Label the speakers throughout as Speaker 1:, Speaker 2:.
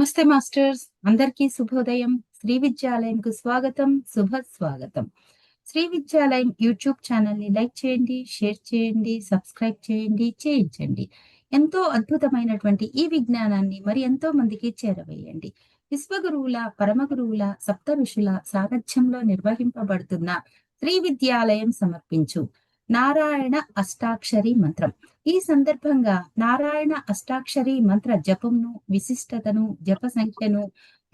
Speaker 1: నమస్తే మాస్టర్స్. అందరికీ శుభోదయం. శ్రీ విద్యాలయంకు స్వాగతం. శుభ స్వాగతం. శ్రీ విద్యాలయం యూట్యూబ్ ఛానల్ని లైక్ చేయండి షేర్ చేయండి సబ్స్క్రైబ్ చేయండి చేయించండి. ఎంతో అద్భుతమైనటువంటి ఈ విజ్ఞానాన్ని మరి ఎంతో మందికి చేరవేయండి. విశ్వగురువుల పరమ గురువుల సప్త ఋషుల సారథ్యంలో నిర్వహింపబడుతున్న శ్రీ విద్యాలయం సమర్పించు నారాయణ అష్టాక్షరి మంత్రం. ఈ సందర్భంగా నారాయణ అష్టాక్షరి మంత్ర జపంను విశిష్టతను జప సంఖ్యను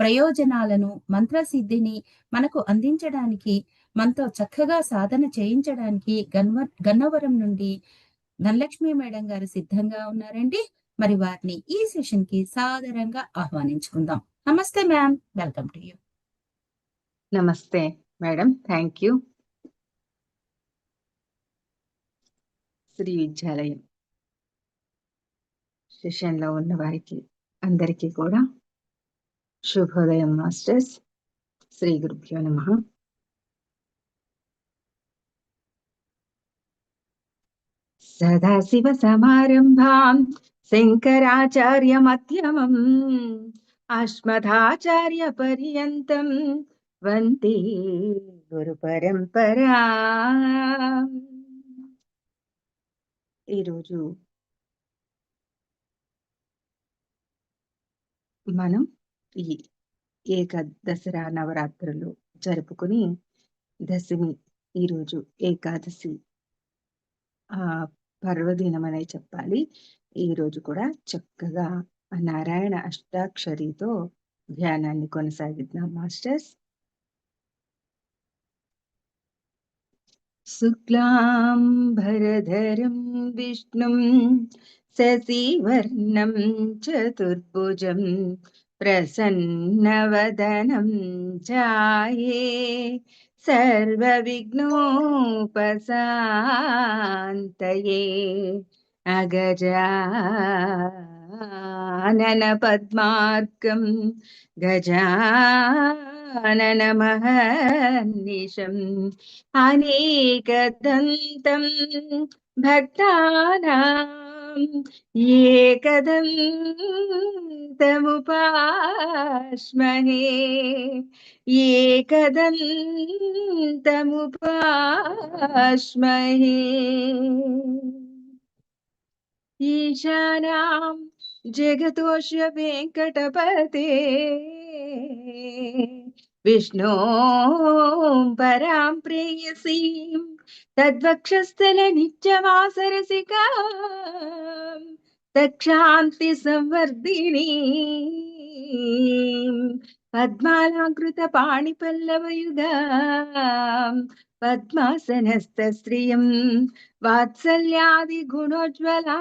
Speaker 1: ప్రయోజనాలను మంత్ర సిద్ధిని మనకు అందించడానికి మనతో చక్కగా సాధన చేయించడానికి గన్వ గన్నవరం నుండి ధనలక్ష్మి మేడం గారు సిద్ధంగా ఉన్నారండి. మరి వారిని ఈ సెషన్కి సాదరంగా ఆహ్వానించుకుందాం. నమస్తే మ్యామ్. Welcome to you.
Speaker 2: నమస్తే madam. Thank you Sri Vidyalayam. సెషన్లో ఉన్న వారికి అందరికీ కూడా శుభోదయం మాస్టర్స్. శ్రీ గురుభ్యో నమ. సదాశివ సమారంభాం శంకరాచార్య మధ్యమం అస్మదాచార్య పర్యంతం వందే గురు పరంపరా. ఈరోజు మనం ఈ ఏక దసరా నవరాత్రులు జరుపుకుని దశమి ఈరోజు ఏకాదశి ఆ పర్వదినం అనే చెప్పాలి ఈరోజు కూడా చక్కగా నారాయణ అష్టాక్షరితో ధ్యానాన్ని కొనసాగిద్దాం మాస్టర్స్ शुक्लाम्बरधरं विष्णुं శశివర్ణం చతుర్భుజం ప్రసన్నవదనం ఛాయే సర్వవిఘ్నోపశాంతయే అగజాననపద్మార్గం గజాననమహర్నిశం అనేకదంతం భక్తానా एकदन्तमुपास्महे एकदन्तमुपास्महे ईशानां जगतोष्य वेङ्कटपते विष्णो परां प्रेयसीं तद्वक्षस्थल नित्यवासरसिका तक्षान्ति संवर्धिनी పద్మాలాంకృత పాణిపల్లవయుగా పద్మాసనస్త శ్రియం వాత్సల్యాది గుణోజ్వలా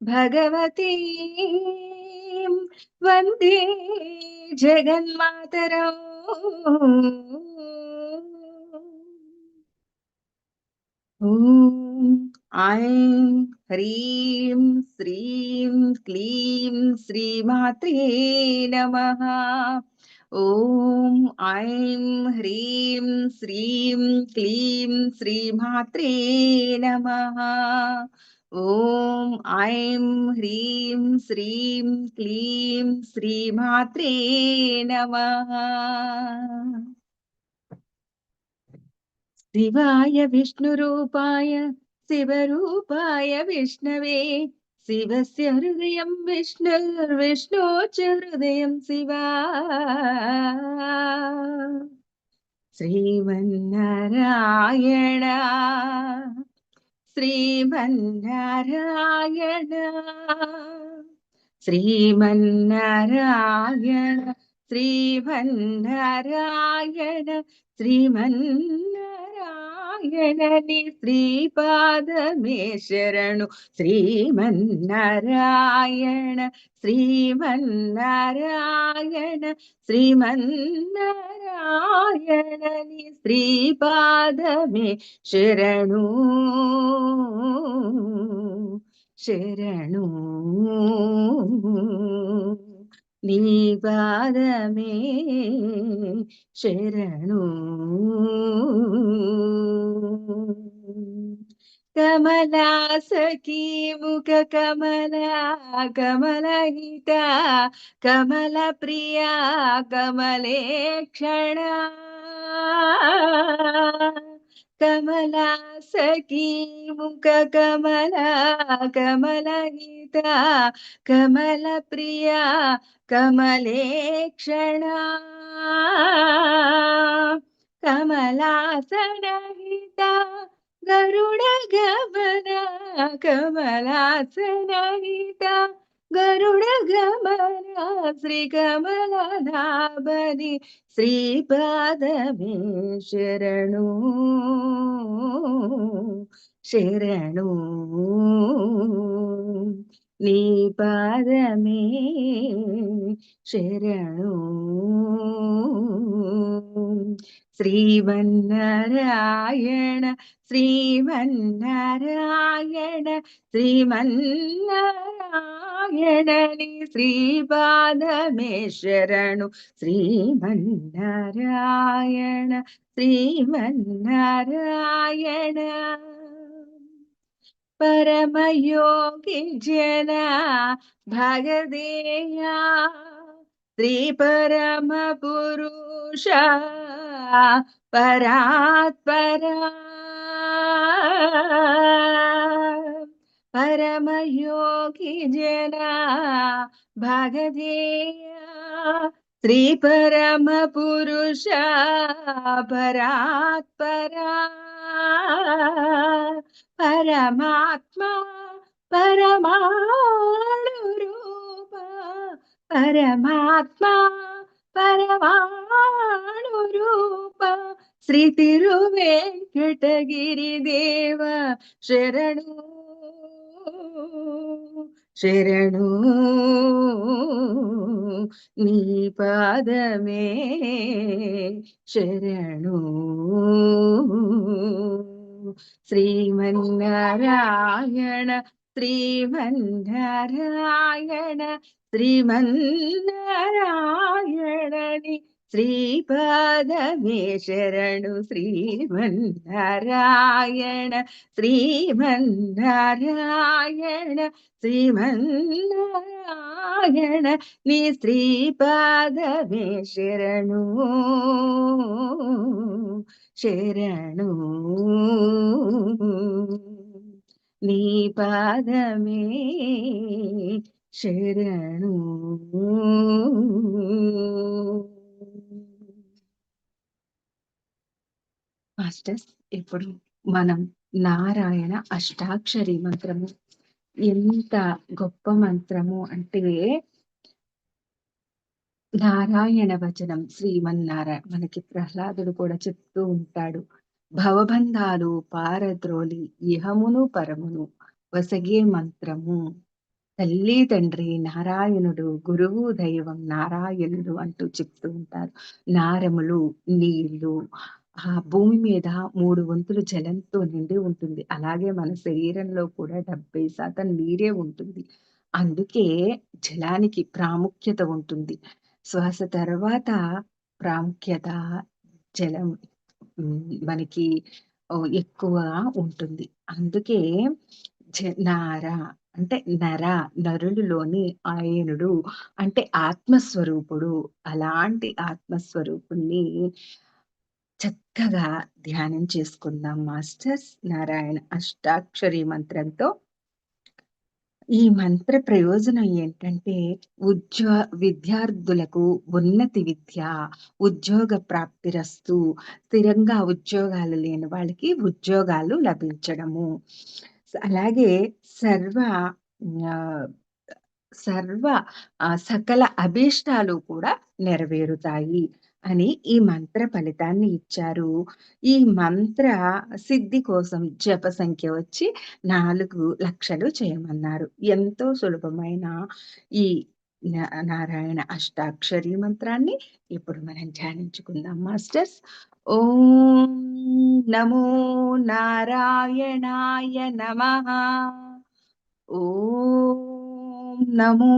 Speaker 2: భగవతీ వందే జగన్మాతరం ఐం హ్రీం శ్రీం క్లీం శ్రీమాత్రే నమ ఓం ఐం హ్రీం శ్రీం క్లీం శ్రీమాత్రే నమ ఓం ఐం హ్రీం శ్రీం క్లీం శ్రీమాత్రే నమ ശിവായ വിഷ്ണുരൂപായ ശിവരൂപായ വിഷ്ണവേ. ശിവസ്യ ഹൃദയം വിഷ്ണുർവിഷ്ണോ ച ഹൃദയം ശിവ. ശ്രീമന്നാരായണ ശ്രീമന്നാരായണ ശ്രീമന്നാരായണ ശ്രീമന്നാരായണ ശ്രീമന്ന నారాయణని శ్రీపాదమే శరణు శ్రీమన్నారాయణ శ్రీమన్నారాయణ శ్రీమన్నారాయణని శ్రీపాదమే శరణు ശരണോ నీ పాదమే శరణు. కమలా సఖీ ముఖ కమలా కమలహిత కమల ప్రియా కమలేక్షణ कमला सखी मुख कमला कमला गीता कमल प्रिया कमले क्षणा कमलासन गीता गरुड गमना कमलासन गीता ഗരുഡ ഗമന ശ്രീകമലനാഭനി ശ്രീപാദമേ ശരണു ശരണൂ നീ പാദമേ ശരണോ. ശ്രീമന്നാരായണ ശ്രീമന്നാരായണ ശ്രീമന്നാരായണനി ശ്രീപാദമേ ശരണു. ശ്രീമന്നാരായണ ശ്രീമന്നാരായണ. परम योगी जना भगदेया त्रिपरमपुरुषा परात्परा। जना भगदेया त्रिपरमपुरुषा परात्परा। പരമാത്മാ പരമാണുരൂപ. പരമാത്മാ പരമാണുരൂപ. ശ്രീ തിരുവേങ്കടഗിരി ദേവ ശരണോ ശരണു. നീ പാദമേ ശരണു. ശ്രീമന്നാരായണ ശ്രീമന്നാരായണ ശ്രീമന്നാരായണ നീ ശ്രീപദമേ ശരണു ശ്രീമന്നാരായണ ശ്രീമന്നാരായണ ശ്രീമന്നാരായണ നീ ശ്രീപദമേ ശരണു ശരണു. നീ പാദമേ ശരണു. మాస్టర్స్ ఇప్పుడు మనం నారాయణ అష్టాక్షరి మంత్రము. ఎంత గొప్ప మంత్రము అంటే నారాయణ వచనం శ్రీమన్నారాయణ మనకి ప్రహ్లాదుడు కూడా చెప్తూ ఉంటాడు. భవబంధాలు పారద్రోలి ఇహమును పరమును వసగే మంత్రము. తల్లి తండ్రి నారాయణుడు గురువు దైవం నారాయణుడు అంటూ చెప్తూ ఉంటారు. నారములు నీళ్ళు ఆ భూమి మీద మూడు వంతులు జలంతో నిండి ఉంటుంది. అలాగే మన శరీరంలో కూడా డెబ్బై శాతం నీరే ఉంటుంది. అందుకే జలానికి ప్రాముఖ్యత ఉంటుంది. శ్వాస తర్వాత ప్రాముఖ్యత జలం మనకి ఎక్కువగా ఉంటుంది. అందుకే నార అంటే నర నరుడిలోని ఆయనుడు అంటే ఆత్మస్వరూపుడు. అలాంటి ఆత్మస్వరూపుణ్ణి చక్కగా ధ్యానం చేసుకుందాం మాస్టర్స్. నారాయణ అష్టాక్షరి మంత్రంతో. ఈ మంత్ర ప్రయోజనం ఏంటంటే ఉద్యో విద్యార్థులకు ఉన్నతి విద్య ఉద్యోగ ప్రాప్తిరస్తు స్థిరంగా ఉద్యోగాలు లేని వాళ్ళకి ఉద్యోగాలు లభించడము. అలాగే సర్వ సర్వ సకల అభీష్టాలు కూడా నెరవేరుతాయి. అని ఈ మంత్ర ఫలితాన్ని ఇచ్చారు. ఈ మంత్ర సిద్ధి కోసం జప సంఖ్య వచ్చి నాలుగు లక్షలు చేయమన్నారు. ఎంతో సులభమైన ఈ నారాయణ అష్టాక్షరి మంత్రాన్ని ఇప్పుడు మనం ధ్యానించుకుందాం మాస్టర్స్. ఓం నమో నారాయణాయ నమ. ఓం నమో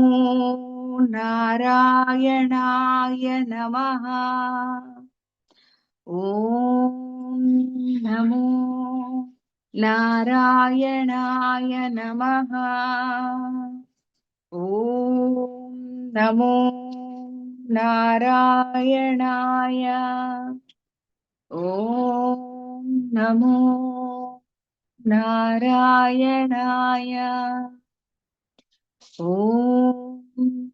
Speaker 2: నారాయణాయ నమ. ఓం నమో నారాయణాయ నమ. ఓం నమో నారాయణాయ. ఓం నమో నారాయణాయ. ఓం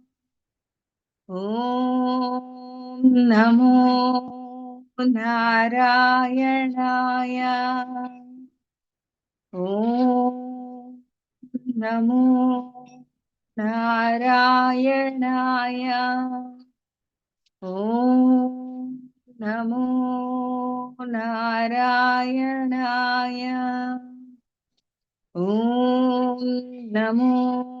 Speaker 2: ॐ नमो नारायणाय। ॐ नमो नारायणाय। ॐ नमो नारायणाय। ॐ नमो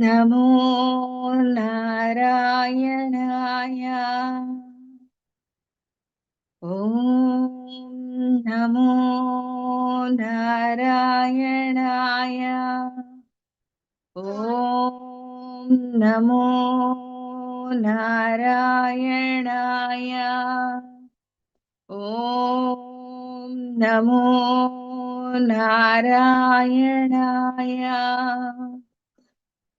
Speaker 2: namo narayanaya om namo narayanaya om namo narayanaya om namo narayanaya om namo narayanaya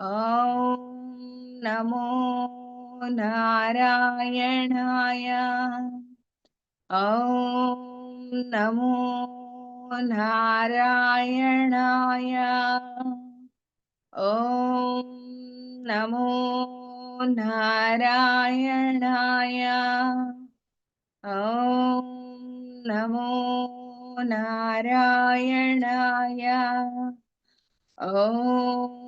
Speaker 2: ॐ नमो नारायणाय। ॐ नमो नारायणाय। ॐ नमो नारायणाय। ॐ नमो नारायणाय। ॐ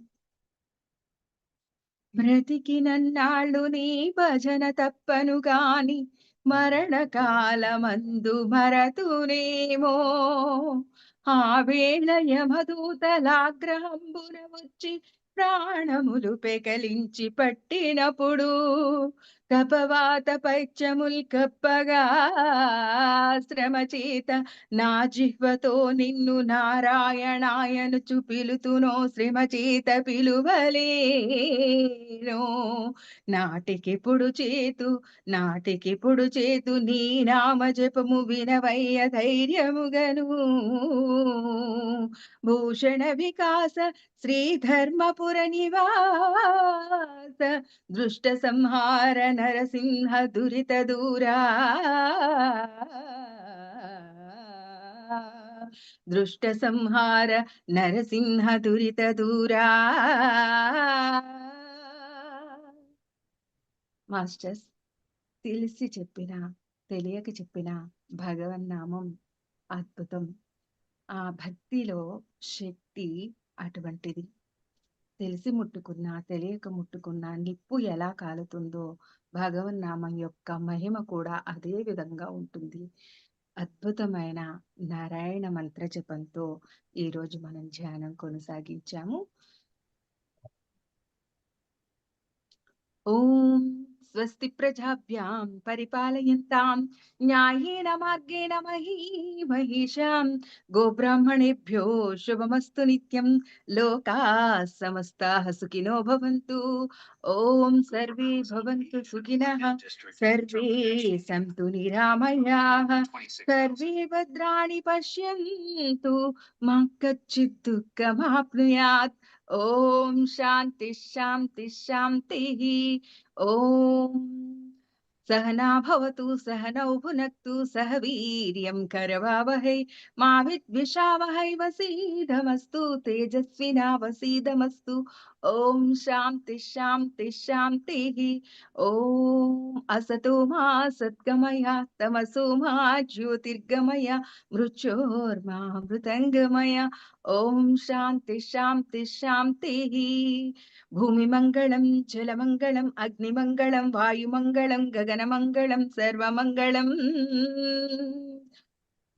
Speaker 2: బ్రతికినన్నాళ్ళు నీ భజన తప్పను గాని మరణకాలమందు మరతునేమో. ఆ వేళ యమదూతలాగ్రహంబున వచ్చి ప్రాణములు పెకలించి పట్టినప్పుడు కపవాత పైత్యముల్ కప్పగా శ్రమ నా జిహ్వతో నిన్ను నారాయణాయను పిలుతునో శ్రమచేత పిలువలేను. నాటికిప్పుడు చేతు నాటికిప్పుడు చేతు నీ నామ జపము వినవయ్య ధైర్యముగను. భూషణ వికాస శ్రీధర్మపుర నివాస దృష్ట సంహారణ నరసింహ దురిత దూరా. దృష్ట సంహార నరసింహ దురిత దూరా. మాస్టర్స్ తెలిసి చెప్పిన తెలియక చెప్పిన భగవన్నామం అద్భుతం. ఆ భక్తిలో శక్తి అటువంటిది. తెలిసి ముట్టుకున్నా తెలియక ముట్టుకున్నా నిప్పు ఎలా కాలుతుందో భగవన్నామం యొక్క మహిమ కూడా అదే విధంగా ఉంటుంది. అద్భుతమైన నారాయణ మంత్ర జపంతో ఈరోజు మనం ధ్యానం కొనసాగించాము. ఓం स्वस्ति प्रजाभ्यां परिपालयन्तां न्यायेन मार्गेण मही महिषां गोब्राह्मणेभ्यो शुभमस्तु नित्यं, लोकाः समस्ताः सुखिनो भवन्तु। ॐ सर्वे भवन्तु सुखिनः, सर्वे सन्तु निरामयाः, सर्वे भद्राणि पश्यन्तु, मा कच्चित् दुःखमाप्नुयात्। ओम शांति शांति शांति ओम सहना भवतु, सहनौ भुनक्तु, सह वीर्यं करवावहै। मा विद्विषावहै, वसीदमस्तु तेजस्विनावसीदमस्तु ॐ शान्ति शान्ति शान्तिः ॐ असतो मा सद्गमय, तमसो मा ज्योतिर्गमय मृचोर्मा मृतङ्गमय ஓம் சாந்தி சாந்தி சாந்தி. பூமி மங்களம் ஜலமங்கலம் அக்னிமங்கலம் வாயுமங்கலம் ககனமங்கலம் சர்வமங்கலம்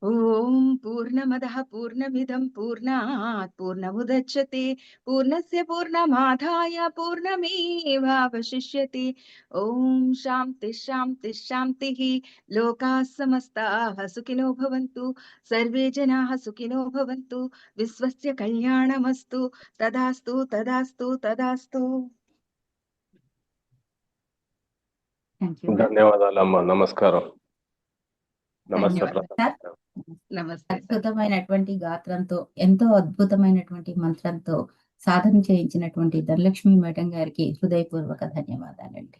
Speaker 2: ఓం పూర్ణమదః పూర్ణమిదం పూర్ణాత్ పూర్ణముదచ్యతే పూర్ణస్య పూర్ణమాదాయ పూర్ణమేవావశిష్యతే. ఓం శాంతి శాంతి శాంతిః లోకాः సమస్తాः సుఖినో భవంతు సర్వే జనాः సుఖినో భవంతు విశ్వస్య కళ్యాణమస్తు తదాస్తు తదాస్తు తదాస్తు.
Speaker 3: ధన్యవాదాలమ్మా నమస్కారం. నమస్తే
Speaker 2: నమస్తే
Speaker 1: అద్భుతమైనటువంటి గాత్రంతో ఎంతో అద్భుతమైనటువంటి మంత్రంతో సాధన చేయించినటువంటి ధనలక్ష్మి మేడం గారికి హృదయపూర్వక ధన్యవాదాలండి.